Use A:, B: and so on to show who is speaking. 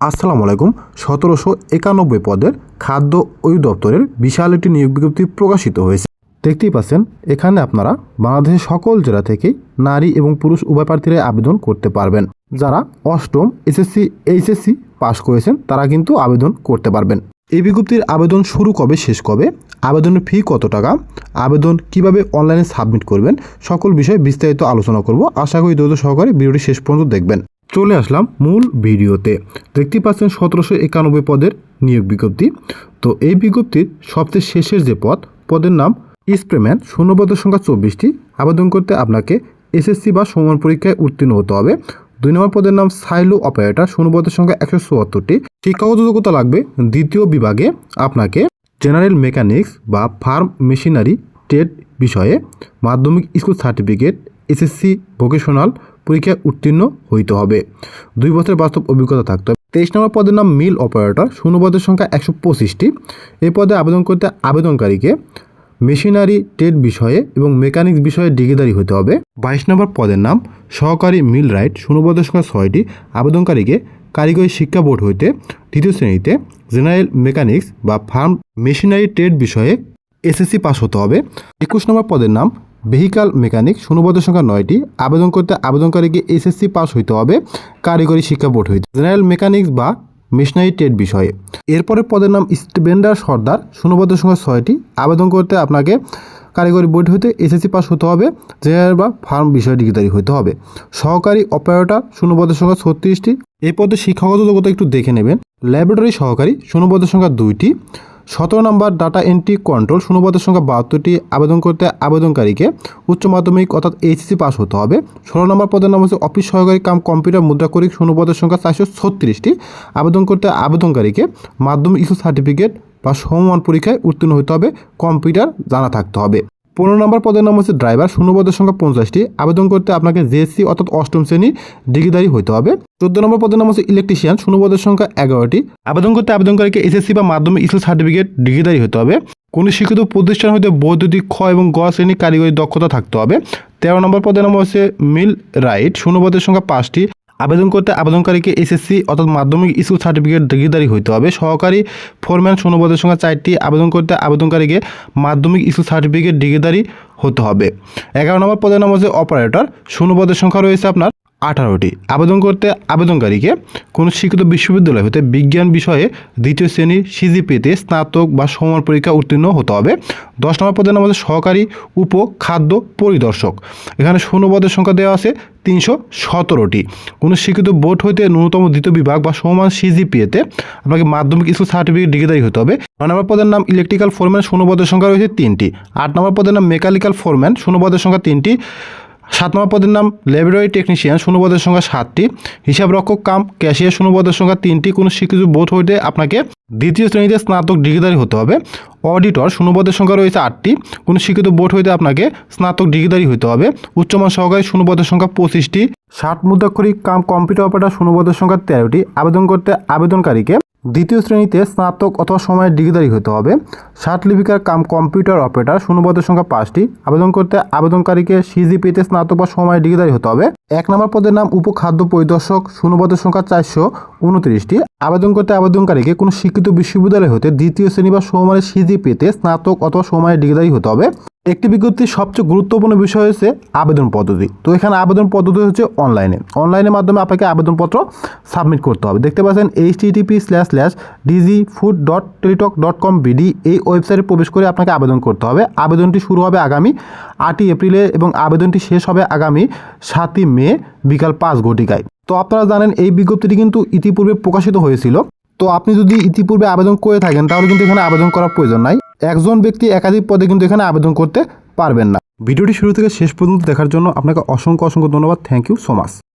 A: আসসালামু আলাইকুম। সতেরোশো একানব্বই পদের খাদ্য অধিদপ্তরের বিশাল একটি নিয়োগ বিজ্ঞপ্তি প্রকাশিত হয়েছে। দেখতেই পাচ্ছেন, এখানে আপনারা বাংলাদেশের সকল জেলা থেকেই নারী এবং পুরুষ উভয় প্রার্থীরা আবেদন করতে পারবেন। যারা অষ্টম এসএসসি, এইচএসসি পাশ করেছেন, তারা কিন্তু আবেদন করতে পারবেন। এই বিজ্ঞপ্তির আবেদন শুরু কবে, শেষ কবে? আবেদনের ফি কত টাকা? আবেদন কীভাবে অনলাইনে সাবমিট করবেন? সকল বিষয়ে বিস্তারিত আলোচনা করব। আশা করি দ্রুত সহকারে ভিডিওটি শেষ পর্যন্ত দেখবেন। চলে আসলাম মূল ভিডিওতে। দেখতে পাচ্ছেন সতেরোশো একানব্বই পদের নিয়োগ বিজ্ঞপ্তি। তো এই বিজ্ঞপ্তির সবচেয়ে শেষের যে পদ, পদের নাম স্প্রেম্যান শূন্যপদের সংখ্যা চব্বিশটি। আবেদন করতে আপনাকে এসএসসি বা সমান পরীক্ষায় উত্তীর্ণ হতে হবে। দুই নম্বর পদের নাম সাইলো অপারেটর শূন্যপদের সংখ্যা একশো চুয়াত্তরটি। শিক্ষাগত যোগ্যতা লাগবে? দ্বিতীয় বিভাগে আপনাকে জেনারেল মেকানিক্স বা ফার্ম মেশিনারি ট্রেড বিষয়ে মাধ্যমিক স্কুল সার্টিফিকেট, এসএসসি ভোকেশনাল পরীক্ষায় উত্তীর্ণ হইতে হবে। দুই বছরের বাস্তব অভিজ্ঞতা থাকতে হবে। তেইশ নম্বর পদের নাম মিল অপারেটর। শূন্যপদের সংখ্যা একশো পঁচিশটি। এই পদে আবেদন করতে আবেদনকারীকে মেশিনারি ট্রেড বিষয়ে এবং মেকানিক্স বিষয়ে ডিগ্রিদারি হতে হবে। বাইশ নম্বর পদের নাম সহকারী মিল রাইট। শূন্যপদের সংখ্যা ছয়টি। আবেদনকারীকে কারিগরি শিক্ষা বোর্ড হইতে তৃতীয় শ্রেণীতে জেনারেল মেকানিক্স বা ফার্ম মেশিনারি ট্রেড বিষয়ে এসএসসি পাস হতে হবে। একুশ নম্বর পদের নাম ভেহিক্যাল মেকানিক শূন্যপদের সংখ্যা নয়টি। আবেদন করতে আবেদনকারীকে এসএসসি পাস হইতে হবে কারিগরি শিক্ষা বোর্ড হইতে। জেনারেল মেকানিক্স বা মেশিনারি ট্রেড বিষয়ে। এরপরে পদের নাম স্টেবেন্ডার সর্দার। শূন্যপদের সংখ্যা ছয়টি। আবেদন করতে আপনাকে কারিগরি বোর্ড হইতে এসএসসি পাস হতে হবে, জেনারেল বা ফার্ম বিষয়ে ডিগ্রিধারী হতে হবে। সহকারী অপারেটর শূন্যপদের সংখ্যা ছত্রিশটি। এই পদে শিক্ষাগত যোগ্যতা একটু দেখে নেবেন। ল্যাবরেটরি সহকারী শূন্যপদের সংখ্যা দুইটি। সতেরো নম্বর ডাটা এন্ট্রি কন্ট্রোল শূন্যপদের সংখ্যা বাহাত্তরটি। আবেদন করতে আবেদনকারীকে উচ্চ মাধ্যমিক অর্থাৎ এইচএসসি পাস হতে হবে। ষোলো নম্বর পদের নাম হচ্ছে অফিস সহকারী কাম কম্পিউটার মুদ্রা মুদ্রাকরিক শূন্যপদের সংখ্যা চারশো ছত্রিশটি। আবেদন করতে আবেদনকারীকে মাধ্যমিক ইস্যু সার্টিফিকেট বা সমমান পরীক্ষায় উত্তীর্ণ হতে হবে, কম্পিউটার জানা থাকতে হবে। পনেরো নম্বর পদের নাম হচ্ছে ড্রাইভার। শূন্যপদের সংখ্যা পঞ্চাশটি। আবেদন করতে আপনাকে জেএসসি অর্থাৎ অষ্টম শ্রেণি ডিগ্রিধারী হতে হবে। চোদ্দ নম্বর পদের নাম হচ্ছে ইলেকট্রিশিয়ান শূন্যপদের সংখ্যা এগারোটি। আবেদন করতে আবেদনকারীকে এসএসসি বা মাধ্যমিক স্কুল সার্টিফিকেট ডিগ্রিধারী হতে হবে। কোনো শিক্ষিত প্রতিষ্ঠান হতে বৈদ্যুতিক খ এবং গ শ্রেণি কারিগরি দক্ষতা থাকতে হবে। তেরো নম্বর পদের নাম হচ্ছে মিল রাইট শূন্যপদের সংখ্যা পাঁচটি। আবেদন করতে আবেদনকারীকে এসএসসি অর্থাৎ মাধ্যমিক স্কুল সার্টিফিকেট ডিগ্রিধারী হইতে হবে। সহকারী ফোরম্যান শূন্যপদের সংখ্যা চারটি আবেদন করতে আবেদনকারীকে মাধ্যমিক স্কুল সার্টিফিকেট ডিগ্রিধারী হতে হবে। এগারো নম্বর পদের নাম হচ্ছে অপারেটর। শূন্যপদের সংখ্যা রয়েছে আপনার আঠারোটি। আবেদন করতে আবেদনকারীকে কোনো শিক্ষিত বিশ্ববিদ্যালয় হতে বিজ্ঞান বিষয়ে দ্বিতীয় শ্রেণির সিজিপিতে স্নাতক বা সমান পরীক্ষা উত্তীর্ণ হতে হবে। দশ নম্বর পদের নাম হচ্ছে সহকারী উপ খাদ্য পরিদর্শক। এখানে শূন্যপদের সংখ্যা দেওয়া আছে তিনশো সতেরোটি। কোনো শিক্ষিত বোর্ড হইতে ন্যূনতম দ্বিতীয় বিভাগ বা সমান সিজিপিএতে আপনাকে মাধ্যমিক স্কুল সার্টিফিকেট ডিগ্রিদারি হতে হবে। নয় নম্বর পদের নাম ইলেকট্রিক্যাল ফোরম্যান শূন্যপদের সংখ্যা রয়েছে তিনটি। আট নম্বর পদের নাম মেকানিক্যাল ফোরম্যান শূন্যপদের সংখ্যা তিনটি। সাত নম্বর পদের নাম ল্যাবরেটরি টেকনিশিয়ান, শূন্যপদের সংখ্যা সাতটি। হিসাব রক্ষক কাম, ক্যাশিয়ার শূন্যপদের সংখ্যা তিনটি। কোনো শিক্ষিত বোধ হইতে আপনাকে দ্বিতীয় শ্রেণীতে স্নাতক ডিগ্রিধারী হতে হবে। অডিটর, শূন্যপদের সংখ্যা রয়েছে আটটি। কোনো স্বীকৃত বোর্ড হইতে আপনাকে স্নাতক ডিগ্রিধারী হতে হবে। উচ্চমান সহকারী শূন্যপদের সংখ্যা পঁচিশটি। ষাট মুদ্রাক্ষরিক কাম কম্পিউটার অপারেটর, শূন্যপদের সংখ্যা তেরোটি। আবেদন করতে আবেদনকারীকে দ্বিতীয় শ্রেণীতে স্নাতক অথবা সময়ের ডিগ্রিধারী হতে হবে। লিপিকার কাম কম্পিউটার অপারেটর, শূন্যপদের সংখ্যা পাঁচটি। আবেদন করতে আবেদনকারীকে সিজিপিতে স্নাতক বা সময়ের ডিগ্রিধারী হতে হবে। এক নম্বর পদের নাম উপখাদ্য পরিদর্শক, শূন্যপদের সংখ্যা চারশো উনত্রিশটি। আবেদন করতে আবেদনকারীকে কোনো শিক্ষিত বিশ্ববিদ্যালয় হতে দ্বিতীয় শ্রেণি বা সমমানের সিজিপিতে স্নাতক অথবা সময়ের ডিগ্রিধারী হতে হবে। একটি বিজ্ঞপ্তির সবচেয়ে গুরুত্বপূর্ণ বিষয় হচ্ছে আবেদন পদ্ধতি। তো এখানে আবেদন পদ্ধতি হচ্ছে অনলাইনে অনলাইনের মাধ্যমে আপনাকে আবেদনপত্র সাবমিট করতে হবে। দেখতে পাচ্ছেন HTTP slash slash DG food dot Teletalk dot com BD এই ওয়েবসাইটে প্রবেশ করে আপনাকে আবেদন করতে হবে। আবেদনটি শুরু হবে আগামী আটই এপ্রিলে এবং আবেদনটি শেষ হবে আগামী সাতই মে বিকাল পাঁচ ঘটিকায়। তো আপনারা জানেন এই বিজ্ঞপ্তিটি কিন্তু ইতিপূর্বে প্রকাশিত হয়েছিল। তো আপনি যদি ইতিপূর্বে আবেদন করে থাকেন, তাহলে কিন্তু এখানে আবেদন করার প্রয়োজন নাই। একজন ব্যক্তি একাধিক পদে কিন্তু এখানে আবেদন করতে পারবেন না। ভিডিওটি শুরু থেকে শেষ পর্যন্ত দেখার জন্য আপনাকে অসংখ্য অসংখ্য ধন্যবাদ। Thank you so much